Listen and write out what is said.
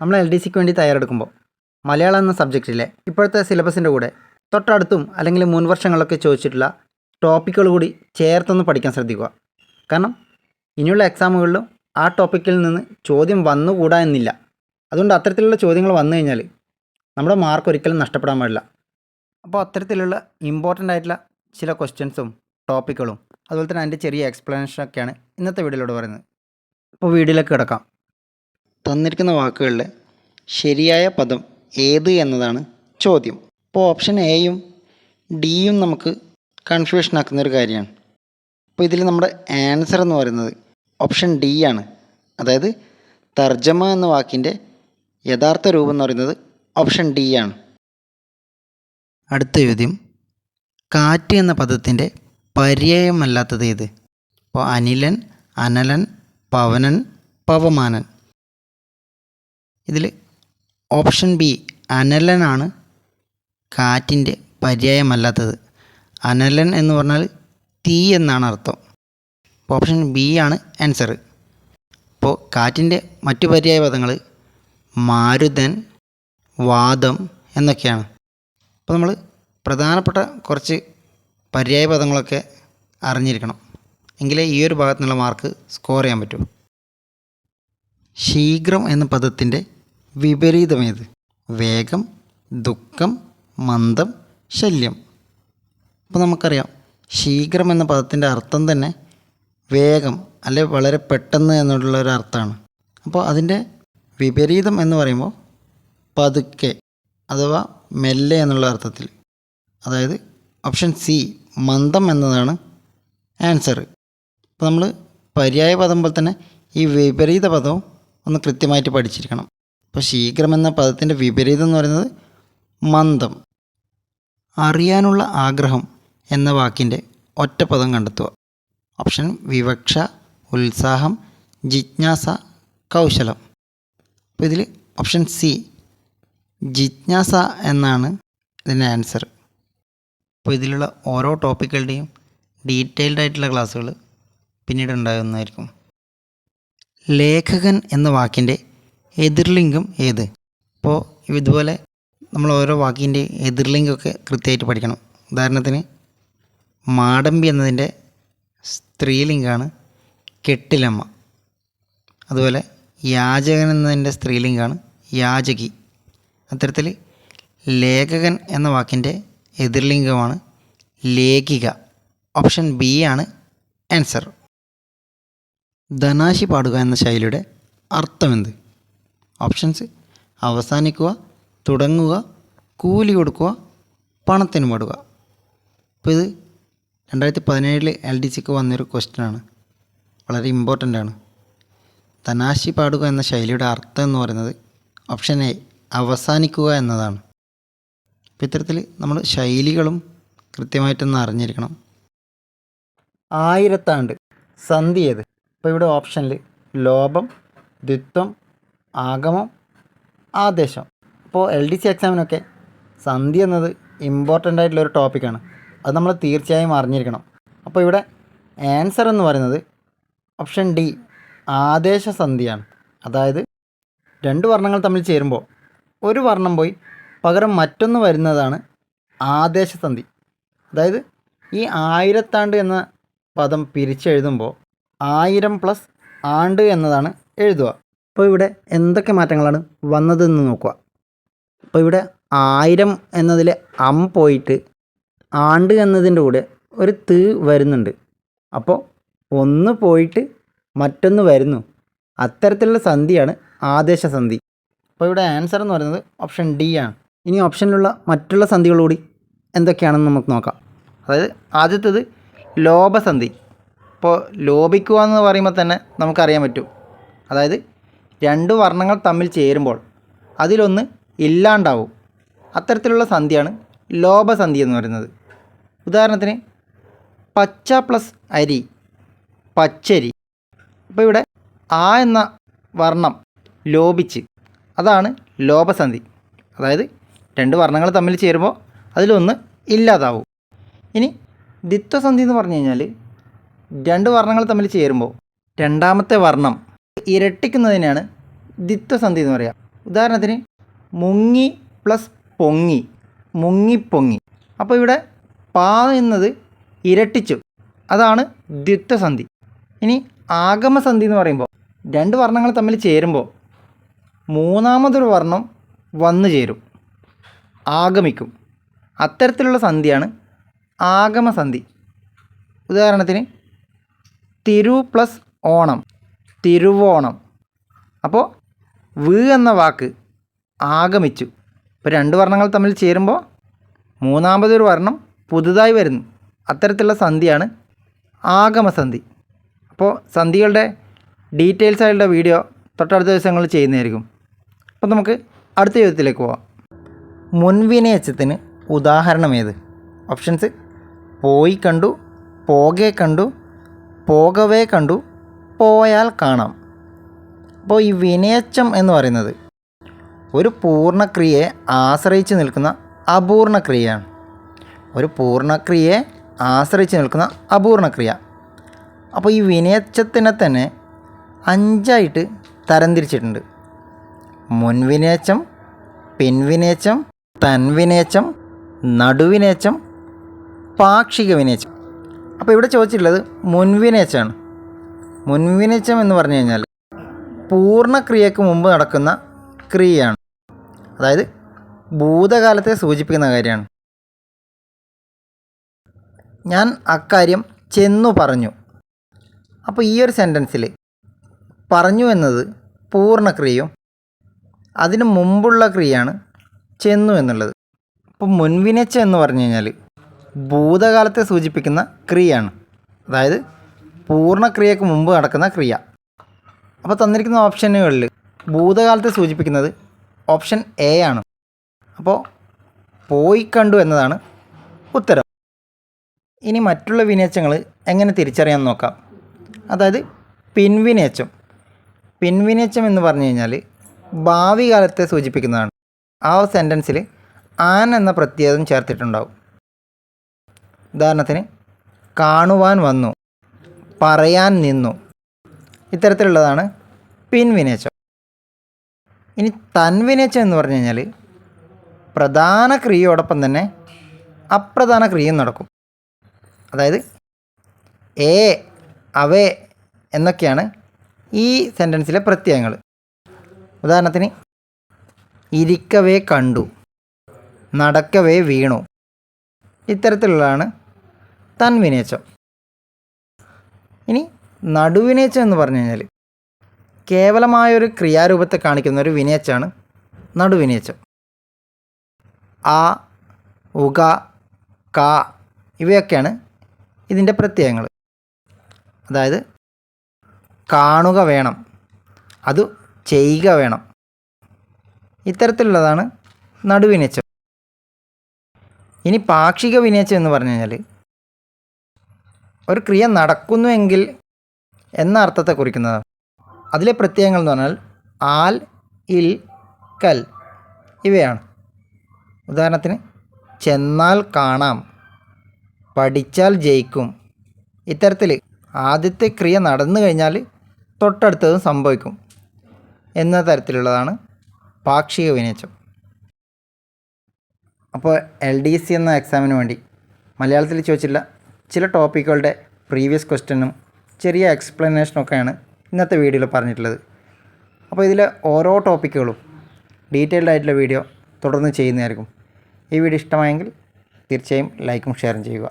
നമ്മൾ L D സിക്ക് വേണ്ടി തയ്യാറെടുക്കുമ്പോൾ മലയാളം എന്ന സബ്ജക്റ്റിലെ ഇപ്പോഴത്തെ സിലബസിന്റെ കൂടെ തൊട്ടടുത്തും അല്ലെങ്കിൽ മുൻ വർഷങ്ങളൊക്കെ ചോദിച്ചിട്ടുള്ള ടോപ്പിക്കുകൾ കൂടി ചേർത്തൊന്ന് പഠിക്കാൻ ശ്രദ്ധിക്കുക. കാരണം ഇനിയുള്ള എക്സാമുകളിലും ആ ടോപ്പിക്കിൽ നിന്ന് ചോദ്യം വന്നുകൂടാ എന്നില്ല. അതുകൊണ്ട് അത്തരത്തിലുള്ള ചോദ്യങ്ങൾ വന്നു കഴിഞ്ഞാൽ നമ്മുടെ മാർക്ക് ഒരിക്കലും നഷ്ടപ്പെടാൻ പാടില്ല. അപ്പോൾ അത്തരത്തിലുള്ള ഇമ്പോർട്ടന്റ് ആയിട്ടുള്ള ചില ക്വസ്റ്റ്യൻസും ടോപ്പിക്കുകളും അതുപോലെ തന്നെ അതിന്റെ ചെറിയ എക്സ്പ്ലനേഷനൊക്കെയാണ് ഇന്നത്തെ വീഡിയോയിലൂടെ പറയുന്നത്. അപ്പോൾ വീഡിയോയിലേക്ക് കിടക്കാം. തന്നിരിക്കുന്ന വാക്കുകളിലെ ശരിയായ പദം ഏത് എന്നതാണ് ചോദ്യം. അപ്പോൾ ഓപ്ഷൻ എയും ഡിയും നമുക്ക് കൺഫ്യൂഷൻ ആക്കുന്ന ഒരു കാര്യമാണ്. അപ്പോൾ ഇതിൽ നമ്മുടെ ആൻസർ എന്ന് പറയുന്നത് ഓപ്ഷൻ ഡി ആണ്. അതായത് തർജമ എന്ന വാക്കിന്റെ യഥാർത്ഥ രൂപം എന്ന് പറയുന്നത് ഓപ്ഷൻ ഡി ആണ്. അടുത്ത ചോദ്യം കാറ്റ് എന്ന പദത്തിന്റെ പര്യായമല്ലാത്തത് ഏത്? അപ്പോൾ അനിലൻ അനലൻ പവനൻ പവമാനൻ. ഇതിൽ ഓപ്ഷൻ ബി അനലനാണ് കാറ്റിന്റെ പര്യായമല്ലാത്തത്. അനലൻ എന്ന് പറഞ്ഞാൽ തീ എന്നാണ് അർത്ഥം. അപ്പോൾ ഓപ്ഷൻ ബി ആണ് ആൻസർ അപ്പോൾ കാറ്റിന്റെ മറ്റു പര്യായ പദങ്ങൾ മാരുതൻ വാദം എന്നൊക്കെയാണ്. അപ്പോൾ നമ്മൾ പ്രധാനപ്പെട്ട കുറച്ച് പര്യായ പദങ്ങളൊക്കെ അറിഞ്ഞിരിക്കണം. എങ്കിലേ ഈ ഒരു ഭാഗത്തുനിന്നുള്ള മാർക്ക് സ്കോർ ചെയ്യാൻ പറ്റൂ. ശീഘ്രം എന്ന പദത്തിന്റെ വിപരീതമേത്? വേഗം ദുഃഖം മന്ദം ശല്യം. അപ്പോൾ നമുക്കറിയാം ശീഘ്രം എന്ന പദത്തിന്റെ അർത്ഥം തന്നെ വേഗം അല്ലെ വളരെ പെട്ടെന്ന് എന്നുള്ള ഒരു അർത്ഥമാണ്. അപ്പോൾ അതിന്റെ വിപരീതം എന്ന് പറയുമ്പോൾ പതുക്കെ അഥവാ മെല്ലെ എന്നുള്ള അർത്ഥത്തിൽ. അതായത് ഓപ്ഷൻ സി മന്ദം എന്നതാണ് ആൻസർ അപ്പോൾ നമ്മൾ പര്യായ പദം പോലെ തന്നെ ഈ വിപരീത പദവും ഒന്ന് കൃത്യമായിട്ട് പഠിച്ചിരിക്കണം. അപ്പോൾ ശീഘ്രം എന്ന പദത്തിന്റെ വിപരീതം എന്ന് പറയുന്നത് മന്ദം. അറിയാനുള്ള ആഗ്രഹം എന്ന വാക്കിന്റെ ഒറ്റ പദം കണ്ടെത്തുക. ഓപ്ഷൻ വിവക്ഷ ഉത്സാഹം ജിജ്ഞാസ കൗശലം. അപ്പോൾ ഇതിൽ ഓപ്ഷൻ സി ജിജ്ഞാസ എന്നാണ് ഇതിന്റെ ആൻസർ. അപ്പോൾ ഇതിലുള്ള ഓരോ ടോപ്പിക്കുകളുടെയും ഡീറ്റെയിൽഡ് ആയിട്ടുള്ള ക്ലാസ്സുകൾ പിന്നീട് ഉണ്ടാകുന്നതായിരിക്കും. ലേഖകൻ എന്ന വാക്കിന്റെ എതിർലിംഗം ഏത്? അപ്പോൾ ഇതുപോലെ നമ്മൾ ഓരോ വാക്കിന്റെ എതിർലിംഗമൊക്കെ കൃത്യമായിട്ട് പഠിക്കണം. ഉദാഹരണത്തിന് മാടമ്പി എന്നതിന്റെ സ്ത്രീലിംഗമാണ് കെട്ടിലമ്മ. അതുപോലെ യാചകൻ എന്നതിന്റെ സ്ത്രീലിംഗമാണ് യാചകി. അത്തരത്തിൽ ലേഖകൻ എന്ന വാക്കിന്റെ എതിർലിംഗമാണ് ലേഖിക. ഓപ്ഷൻ ബി ആണ് ആൻസർ. ധനാശി പാടുക എന്ന ശൈലിയുടെ അർത്ഥമെന്ത്? ഓപ്ഷൻസ്. അവസാനിക്കുക തുടങ്ങുക കൂലി കൊടുക്കുക പണത്തിന് മടുക. അപ്പോൾ ഇത് രണ്ടായിരത്തി പതിനേഴിൽ എൽ ഡി സിക്ക് വന്നൊരു ക്വസ്റ്റ്യനാണ്. വളരെ ഇമ്പോർട്ടന്റ് ആണ് തനാശി പാടുക എന്ന ശൈലിയുടെ അർത്ഥം എന്ന് പറയുന്നത് ഓപ്ഷൻ എ അവസാനിക്കുക എന്നതാണ്. അപ്പോൾ ഇത്തരത്തിൽ നമ്മൾ ശൈലികളും കൃത്യമായിട്ടൊന്ന് അറിഞ്ഞിരിക്കണം. ആയിരത്താണ്ട് സന്ധി ഏത് ഇവിടെ ഓപ്ഷനിൽ ലോഭം ദ്വിത്വം ആഗമം ആദേശം. അപ്പോൾ എൽ ഡി സി എക്സാമിനൊക്കെ സന്ധി എന്നത് ഇമ്പോർട്ടന്റ് ആയിട്ടുള്ള ഒരു ടോപ്പിക്കാണ് അത് നമ്മൾ തീർച്ചയായും അറിഞ്ഞിരിക്കണം. അപ്പോൾ ഇവിടെ ആൻസർ എന്ന് പറയുന്നത് ഓപ്ഷൻ ഡി ആദേശ സന്ധിയാണ്. അതായത് രണ്ട് വർണങ്ങൾ തമ്മിൽ ചേരുമ്പോൾ ഒരു വർണം പോയി പകരം മറ്റൊന്ന് വരുന്നതാണ് ആദേശസന്ധി അതായത് ഈ ആയിരത്താണ്ട് എന്ന പദം പിരിച്ചെഴുതുമ്പോൾ ആയിരം പ്ലസ് ആണ്ട് എന്നതാണ് എഴുതുക. അപ്പോൾ ഇവിടെ എന്തൊക്കെ മാറ്റങ്ങളാണ് വന്നതെന്ന് നോക്കുക. അപ്പോൾ ഇവിടെ ആയിരം എന്നതിൽ അം പോയിട്ട് ആണ്ട് എന്നതിന്റെ കൂടെ ഒരു ത് വരുന്നുണ്ട്. അപ്പോൾ ഒന്ന് പോയിട്ട് മറ്റൊന്ന് വരുന്നു. അത്തരത്തിലുള്ള സന്ധിയാണ് ആദേശ സന്ധി. അപ്പോൾ ഇവിടെ ആൻസർ എന്ന് പറയുന്നത് ഓപ്ഷൻ ഡി ആണ്. ഇനി ഓപ്ഷനിലുള്ള മറ്റുള്ള സന്ധികളോടി എന്തൊക്കെയാണെന്ന് നമുക്ക് നോക്കാം. അതായത് ആദ്യത്തേത് ലോഭസന്ധി ഇപ്പോൾ ലോപിക്കുക എന്ന് പറയുമ്പോൾ തന്നെ നമുക്കറിയാൻ പറ്റും. അതായത് രണ്ട് വർണങ്ങൾ തമ്മിൽ ചേരുമ്പോൾ അതിലൊന്ന് ഇല്ലാണ്ടാവും. അത്തരത്തിലുള്ള സന്ധിയാണ് ലോഭസന്ധി എന്ന് പറയുന്നത്. ഉദാഹരണത്തിന് പച്ച പ്ലസ് അരി പച്ചരി. അപ്പോൾ ഇവിടെ ആ എന്ന വർണം ലോപിച്ച് അതാണ് ലോപസന്ധി. അതായത് രണ്ട് വർണങ്ങൾ തമ്മിൽ ചേരുമ്പോൾ അതിലൊന്ന് ഇല്ലാതാവും. ഇനി ദ്വിത്വസന്ധി എന്ന് പറഞ്ഞു കഴിഞ്ഞാൽ രണ്ട് വർണങ്ങൾ തമ്മിൽ ചേരുമ്പോൾ രണ്ടാമത്തെ വർണം ഇരട്ടിക്കുന്നതിനാണ് ദ്വിത്വസന്ധി എന്ന് പറയുക ഉദാഹരണത്തിന് മുങ്ങി പ്ലസ് പൊങ്ങി മുങ്ങിപ്പൊങ്ങി അപ്പോൾ ഇവിടെ പാ എന്നത് ഇരട്ടിച്ചു. അതാണ് ദ്വിത്വസന്ധി ഇനി ആഗമസന്ധി എന്ന് പറയുമ്പോൾ രണ്ട് വർണങ്ങൾ തമ്മിൽ ചേരുമ്പോൾ മൂന്നാമതൊരു വർണം വന്നു ചേരും. ആഗമിക്കും. അത്തരത്തിലുള്ള സന്ധിയാണ് ആഗമസന്ധി. ഉദാഹരണത്തിന് തിരു പ്ലസ് ഓണം. തിരുവോണം. അപ്പോൾ വ് എന്ന വാക്ക് ആഗമിച്ചു. ഇപ്പോൾ രണ്ട് വർണങ്ങൾ തമ്മിൽ ചേരുമ്പോൾ മൂന്നാമതൊരു വർണം പുതുതായി വരുന്നു. അത്തരത്തിലുള്ള സന്ധിയാണ് ആഗമസന്ധി. അപ്പോൾ സന്ധികളുടെ ഡീറ്റെയിൽസ് ആയിട്ടുള്ള വീഡിയോ തൊട്ടടുത്ത ദിവസങ്ങളിൽ ചെയ്യുന്നതായിരിക്കും. അപ്പോൾ നമുക്ക് അടുത്ത ചോദ്യത്തിലേക്ക് പോവാം. മുൻവിനയച്ചത്തിന് ഉദാഹരണം ഏത്? ഓപ്ഷൻസ് പോയി കണ്ടു പോകെ കണ്ടു പോകവേ കണ്ടു പോയാൽ കാണാം. അപ്പോൾ ഈ വിനയച്ചം എന്ന് പറയുന്നത് ഒരു പൂർണക്രിയയെ ആശ്രയിച്ച് നിൽക്കുന്ന അപൂർണക്രിയയാണ്. ഒരു പൂർണക്രിയയെ ആശ്രയിച്ച് നിൽക്കുന്ന അപൂർണക്രിയ. അപ്പോൾ ഈ വിനയച്ചത്തിനെ തന്നെ അഞ്ചായിട്ട് തരംതിരിച്ചിട്ടുണ്ട്. മുൻവിനേച്ചം പിൻവിനേച്ചം തൻവിനേച്ചം നടുവിനേച്ചം പാക്ഷിക വിനേച്ചം അപ്പോൾ ഇവിടെ ചോദിച്ചിട്ടുള്ളത് മുൻവിനേച്ചമാണ് മുൻവിനേച്ചം എന്ന് പറഞ്ഞു കഴിഞ്ഞാൽ പൂർണക്രിയക്ക് മുമ്പ് നടക്കുന്ന ക്രിയയാണ്. അതായത് ഭൂതകാലത്തെ സൂചിപ്പിക്കുന്ന കാര്യമാണ്. ഞാൻ അക്കാര്യം ചെന്നു പറഞ്ഞു. അപ്പോൾ ഈ ഒരു സെന്റൻസിൽ പറഞ്ഞു എന്നത് പൂർണക്രിയയും അതിന് മുമ്പുള്ള ക്രിയയാണ് ചെന്നു എന്നുള്ളത്. അപ്പോൾ മുൻവിനച്ച എന്ന് പറഞ്ഞു കഴിഞ്ഞാൽ ഭൂതകാലത്തെ സൂചിപ്പിക്കുന്ന ക്രിയയാണ്. അതായത് പൂർണക്രിയക്ക് മുമ്പ് നടക്കുന്ന ക്രിയ. അപ്പോൾ തന്നിരിക്കുന്ന ഓപ്ഷനുകളിൽ ഭൂതകാലത്തെ സൂചിപ്പിക്കുന്നത് ഓപ്ഷൻ എ ആണ്. അപ്പോൾ പോയി കണ്ടു എന്നതാണ് ഉത്തരം. ഇനി മറ്റുള്ള വിനേച്ചങ്ങൾ എങ്ങനെ തിരിച്ചറിയാൻ നോക്കാം. അതായത് പിൻവിനേച്ചം പിൻവിനേച്ചം എന്ന് പറഞ്ഞു കഴിഞ്ഞാൽ ഭാവി കാലത്തെ സൂചിപ്പിക്കുന്നതാണ്. ആ സെന്റൻസിൽ ആൻ എന്ന പ്രത്യേകം ചേർത്തിട്ടുണ്ടാവും. ഉദാഹരണത്തിന് കാണുവാൻ വന്നു. പറയാൻ നിന്നു. ഇത്തരത്തിലുള്ളതാണ് പിൻവിനേച്ചം ഇനി തൻവിനേച്ചം എന്ന് പറഞ്ഞു കഴിഞ്ഞാൽ പ്രധാന ക്രിയയോടൊപ്പം തന്നെ അപ്രധാന ക്രിയയും നടക്കും. അതായത് ഏ അവേ എന്നൊക്കെയാണ് ഈ സെന്റൻസിലെ പ്രത്യയങ്ങൾ ഉദാഹരണത്തിന് ഇരിക്കവേ കണ്ടു നടക്കവേ വീണു. ഇത്തരത്തിലുള്ളതാണ് തൻവിനേച്ചം നടുവിനേച്ചം എന്ന് പറഞ്ഞു കഴിഞ്ഞാൽ കേവലമായൊരു ക്രിയാരൂപത്തെ കാണിക്കുന്ന ഒരു വിനേച്ചാണ് നടുവിനേച്ചം. ആ ഉക ക ഇവയൊക്കെയാണ് ഇതിന്റെ പ്രത്യയങ്ങൾ. അതായത് കാണുക വേണം അത് ചെയ്യുക വേണം. ഇത്തരത്തിലുള്ളതാണ് നടുവിനേച്ചം. ഇനി പാക്ഷിക വിനേച്ചം എന്ന് പറഞ്ഞു കഴിഞ്ഞാൽ ഒരു ക്രിയ നടക്കുന്നുവെങ്കിൽ എന്ന അർത്ഥത്തെ കുറിക്കുന്നതാണ് അതിലെ പ്രത്യയങ്ങൾ എന്ന് പറഞ്ഞാൽ ആൽ ഇൽ കൽ ഇവയാണ്. ഉദാഹരണത്തിന് ചെന്നാൽ കാണാം പഠിച്ചാൽ ജയിക്കും. ഇത്തരത്തിൽ ആദ്യത്തെ ക്രിയ നടന്നു കഴിഞ്ഞാൽ തൊട്ടടുത്തതും സംഭവിക്കും എന്ന തരത്തിലുള്ളതാണ് പാക്ഷിക വിനേച്ചം അപ്പോൾ എൽ ഡി സി എന്ന എക്സാമിന് വേണ്ടി മലയാളത്തിൽ ചോദിച്ചില്ല ചില ടോപ്പിക്കുകളുടെ പ്രീവിയസ് ക്വസ്റ്റ്യനും ചെറിയ എക്സ്പ്ലനേഷനൊക്കെയാണ് ഇന്നത്തെ വീഡിയോയിൽ പറഞ്ഞിട്ടുള്ളത്. അപ്പോൾ ഇതിലെ ഓരോ ടോപ്പിക്കുകളും ഡീറ്റെയിൽഡ് ആയിട്ടുള്ള വീഡിയോ തുടർന്ന് ചെയ്യുന്നതായിരിക്കും. ഈ വീഡിയോ ഇഷ്ടമായെങ്കിൽ തീർച്ചയായും ലൈക്കും ഷെയറും ചെയ്യുക.